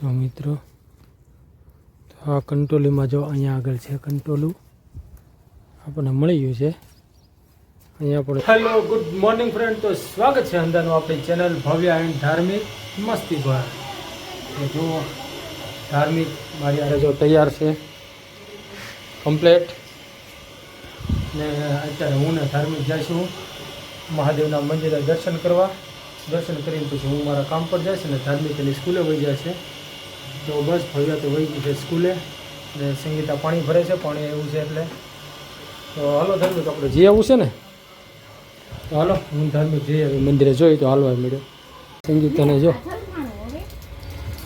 તો મિત્રો આ કંટોલીમાં જો અહીંયા આગળ છે કંટોલું, આપણને મળી ગયું છે. અહીંયા આપણે હેલો ગુડ મોર્નિંગ ફ્રેન્ડ તો સ્વાગત છે અંદરનું આપણી ચેનલ ભવ્ય એન્ડ ધાર્મિક મસ્તી ભર તો જો ધાર્મિક મારી આરે જો તૈયાર છે કમ્પ્લેટ ને અત્યારે હું ને ધાર્મિક જઈશું. મહાદેવના મંદિરે દર્શન કરવા. દર્શન કરીને પછી હું મારા કામ પર જઈશ ને ધાર્મિક એની સ્કૂલે વહી જાય છે. તો બસ ભવ્ય તો વહી ગઈ છે સ્કૂલે ને સંગીતા પાણી ભરે છે પાણી એવું છે એટલે. તો હાલો ધાર્મિક આપણે જે આવું છે ને? તો હાલો હું ધાર્મિક જઈ આવી મંદિરે જોઈ તો હાલવા મળ્યો. સંગીતાને જો.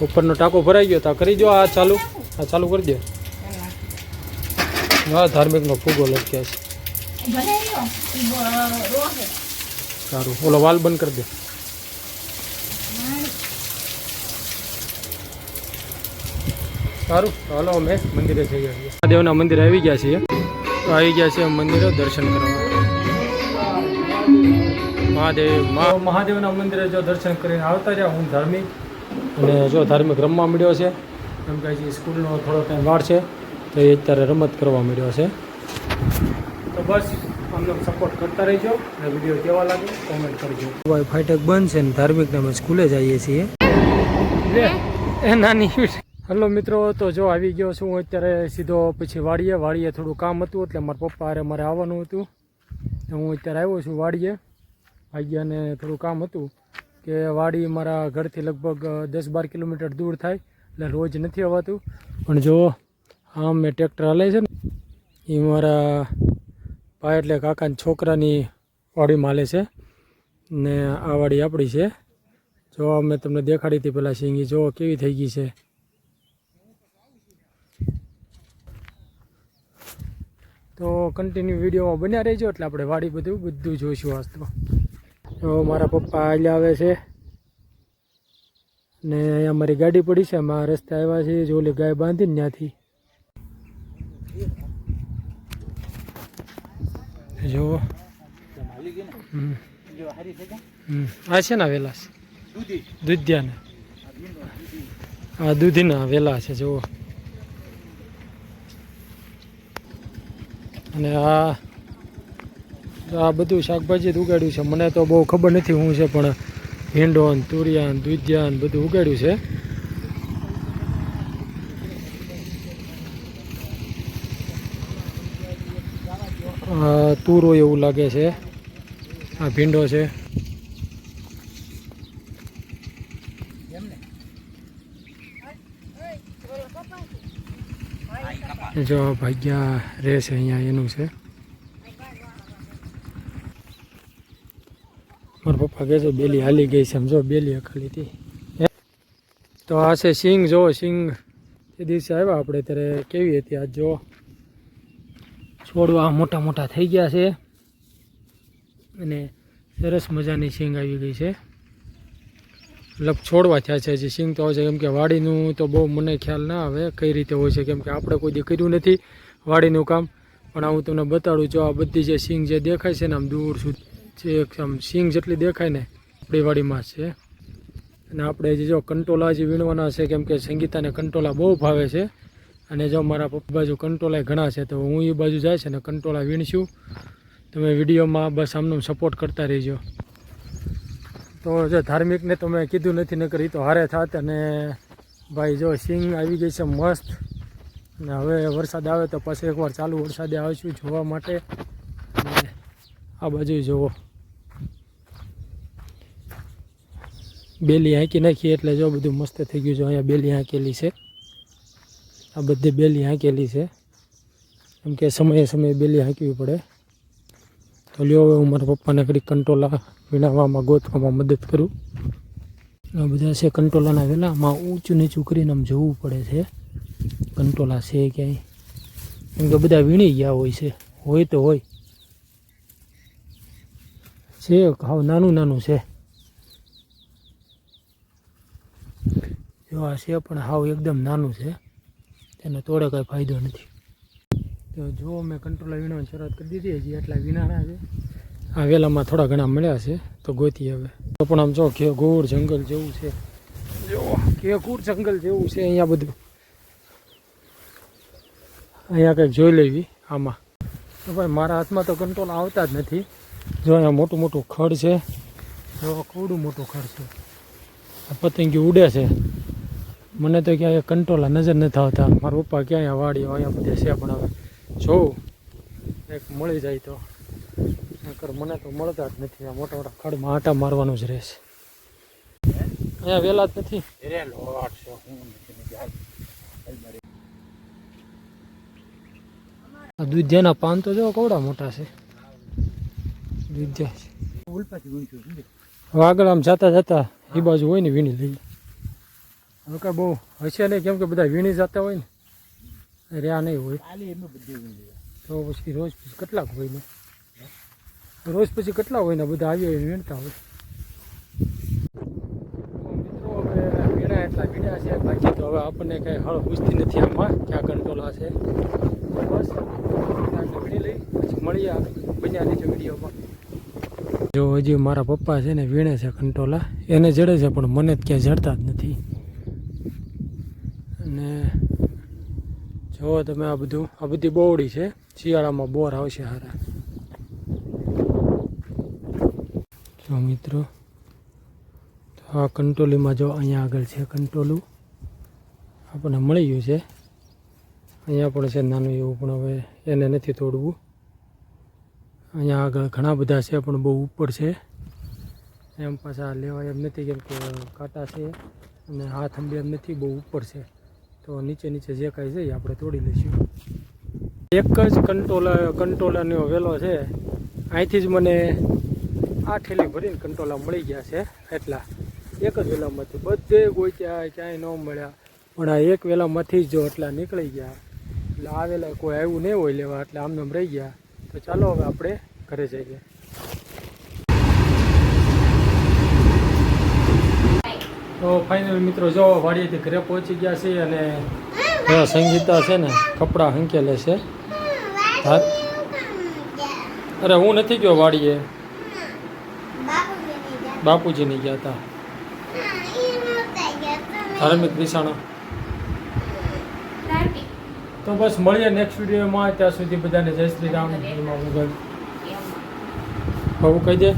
ઉપરનો ટાંકો ભરાઈ ગયો તો કરી દો આ ચાલુ આ ચાલુ કરી દો. હા ધાર્મિકનો ફૂગો લખ્યા છે. સારું ઓલો વાલ બંધ કરી દે. સારું. તો હાલો અમે મંદિરે જઈ આવીએ. મહાદેવના મંદિરે આવી ગયા છીએ. તો આવી ગયા છીએ મંદિરે દર્શન કરવા. મહાદેવ મહાદેવના મંદિરે જો દર્શન કરીને આવતા રહ્યા હું ધાર્મિક. અને જો ધાર્મિક રમવા મળ્યો છે એમ કહે છે સ્કૂલનો થોડો ટાઈમ વાર છે તો એ અત્યારે રમત કરવા મળ્યો છે. તો બસ અમને સપોર્ટ કરતા રહેજો અને વીડિયો કેવા લાગે કોમેન્ટ કરજો. ભાઈ ફાટક બંધ છે ને ધાર્મિક અમે સ્કૂલે જઈએ છીએ. એ નાની હલો મિત્રો, તો જો આવી ગયો છું હું અત્યારે સીધો પછી વાડીએ. વાડીએ થોડું કામ હતું એટલે મારા પપ્પા અરે મારે આવવાનું હતું. તો હું અત્યારે આવ્યો છું વાડીએ. ભાગ્યાને થોડું કામ હતું કે વાડી મારા ઘરથી લગભગ દસ બાર કિલોમીટર દૂર થાય એટલે રોજ નથી આવતું પણ જો આ મેં ટ્રેક્ટર હાલે છે ને એ મારા ભાઈ એટલે કાકાના છોકરાની વાડીમાં હાલે છે. ને આ વાડી આપણી છે. જો મેં તમને દેખાડી હતી પેલા સિંગી જો કેવી થઈ ગઈ છે. તો કન્ટિન્યુ વિડીયોમાં બન્યા રહેજો એટલે આપણે વાડી બધું બધું જોઈશું આજ તો. મારા પપ્પા હાલ્યા આવે છે. ને અહીંયા મારી ગાડી પડી છે. મારા રસ્તે આવ્યા છે જોલી ગાય બાંધીને ત્યાંથી. જુઓ. આ છે ને વેલા દૂધિયા ને આ દૂધીના વેલા છે. જુઓ. અને આ આ બધું શાકભાજી જ ઉગાડ્યું છે. મને તો બહુ ખબર નથી શું છે, પણ ભીંડોન, તુરિયાન તુરિયા ને દૂધિયા ને બધું ઉગાડ્યું છે. તુરો એવું લાગે છે. આ ભીંડો છે. જો ભાગ્યા રહે છે અહીંયા, એનું છે. મારા પપ્પા કહે છે, બેલી હાલી ગઈ છે સમજો બેલી અખાલી હતી. તો આ છે સિંગ જો સિંગ તે દિવસે આવ્યા આપણે, ત્યારે કેવી હતી આજ જો. છોડવા મોટા મોટા થઈ ગયા છે. અને સરસ મજાની સિંગ આવી ગઈ છે. લગ છોડવા થયા છે હજી સિંગ તો હોય છે, કેમ કે વાડીનું તો બહુ મને ખ્યાલ ના આવે કઈ રીતે હોય છે, કેમ કે આપણે કોઈ દી કર્યું નથી વાડીનું કામ. પણ હું તમને બતાડું જો આ બધી જે સિંગ જે દેખાય છે ને, આમ દૂર સુધી જે આમ સિંગ જેટલી દેખાય ને, આપણી વાડીમાં છે. અને આપણે જે જો કંટોલા જે વીણવાના છે, કેમ કે સંગીતાને કંટોલા બહુ ભાવે છે. અને જો મારા પપ્પા બાજુ કંટોલા ઘણા છે, તો હું એ બાજુ જાય છે ને, કંટોલા વીણશું. તમે વિડીયોમાં બસ આમનો સપોર્ટ કરતા રહીજો. તો જો ધાર્મિકને તો મેં કીધું નથી, નકર કરી તો હારે થાત અને ભાઈ જો સિંગ આવી ગઈ છે મસ્ત અને હવે વરસાદ આવે તો પછી એકવાર ચાલુ વરસાદે આવીશું જોવા માટે. આ બાજુ જુઓ બેલી હાંકી નાખી એટલે જો બધું મસ્ત થઈ ગયું છે. અહીંયા બેલી હાંકેલી છે. આ બધી બેલી હાંકેલી છે. કેમ કે સમયે સમયે બેલી હાંકવી પડે. તો લ્યો હવે હું મારા પપ્પાને ઘડી કંટોલા વીણાવવામાં ગોતવામાં મદદ કરું. આ બધા છે કંટોલાના વેલામાં ઊંચું નીચું કરીને આમ જોવું પડે છે. કંટોલા છે ક્યાંય? કેમ કે બધા વીણી ગયા હોય છે. હોય તો હોય. છે હાવ નાનું નાનું છે. જો આ છે પણ હાવ એકદમ નાનું છે. તેનો તોડે કાંઈ ફાયદો નથી. તો જો મેં કંટ્રોલ વીણવાની શરૂઆત કરી દીધી, હજી એટલા વીણાણા છે. આ વેલામાં થોડા ઘણા મળ્યા છે, તો ગોતી હવે. તો પણ આમ જો કે ગોળ જંગલ જેવું છે. જો કેકુર જંગલ જેવું છે અહીંયા બધું. અહીંયા કંઈક જોઈ લેવી, આમાં. તો ભાઈ, મારા હાથમાં તો કંટ્રોલ આવતા જ નથી. જો અહીંયા મોટું મોટું ખડ છે. જો કવડું મોટું ખડ છે. પતંગી ઉડે છે. મને તો ક્યાંય કંટ્રોલ નજર નથી આવતા. મારા પપ્પા ક્યાંય વાડીઓ અહીંયા બધે છે પણ હવે. જોઉં એક મળી જાય તો. નકર મને તો મળતા જ નથી. આ મોટા મોટા ખડમાં આટા મારવાનું જ રહેશે. અહીંયા વહેલા જ નથી. આ દૂધિયાના પાન તો જો કવડા મોટા છે. દૂધિયા આગળ આમ જતા જતા એ બાજુ હોય ને વીણી લઈએ. હવે કાંઈ બહુ હશે નહીં કેમ કે બધા વીણી જતા હોય ને. રહ્યા નહીં હોય. તો પછી રોજ પછી કેટલાક હોય ને? રોજ પછી કેટલા હોય ને? બધા આવી હોય વીણતા હોય. મિત્રો હવે વીણા એટલા ભીડા છે બાકી તો હવે આપણને કંઈ હળ પૂછતી નથી આમાં ક્યાં કંટ્રોલ છે બસ લઈ પછી મળીએ બન્યા વિડીયોમાં. જો હજી મારા પપ્પા છે ને વીણે છે કંટોલા એને જડે છે પણ મને જ ક્યાંય જડતા જ નથી અને જુઓ તમે આ બધું. આ બધી બોવડી છે. શિયાળામાં બોર આવશે હારા. જો મિત્રો, તો આ કંટોલીમાં જો અહીંયા આગળ છે કંટોલું. આપણને મળી ગયું છે. અહીંયા પણ છે નાનું એવું, પણ હવે એને નથી તોડવું. અહીંયા આગળ ઘણા બધા છે, પણ બહુ ઉપર છે. એમ પાછા લેવાય એમ નથી કેમ કે કાંટા છે અને હાથ અંબે એમ નથી, બહુ ઉપર છે. તો નીચે નીચે જે કાંઈ છે એ આપણે તોડી લઈશું. એક જ કંટોલા કંટોલાનો વેલો છે. અહીંથી જ મને આ ઠેલી ભરીને કંટોલા મળી ગયા છે એટલા. એક જ વેલામાંથી બધે ગોત્યા ક્યાંય ન મળ્યા. પણ આ એક વેલામાંથી જ જો એટલા નીકળી ગયા. એટલે આ વેલા કોઈ આવ્યું નહીં હોય લેવા, એટલે આમને આમ રહી ગયા. તો ચાલો હવે આપણે ઘરે જઈએ. તો ફાઇનલ મિત્રો જો વાડીએથી ઘરે પહોંચી ગયા છે અને સંગીતા છે ને કપડાં હંકેલે છે. અરે હું નથી ગયો વાડીએ. બાપુજીની ગયા હતા ધાર્મિક નિશાણા. તો બસ મળીએ નેક્સ્ટ વિડીયોમાં ત્યાં સુધી બધાને જય શ્રી રામ. એમાં. મુગલ કહી દે.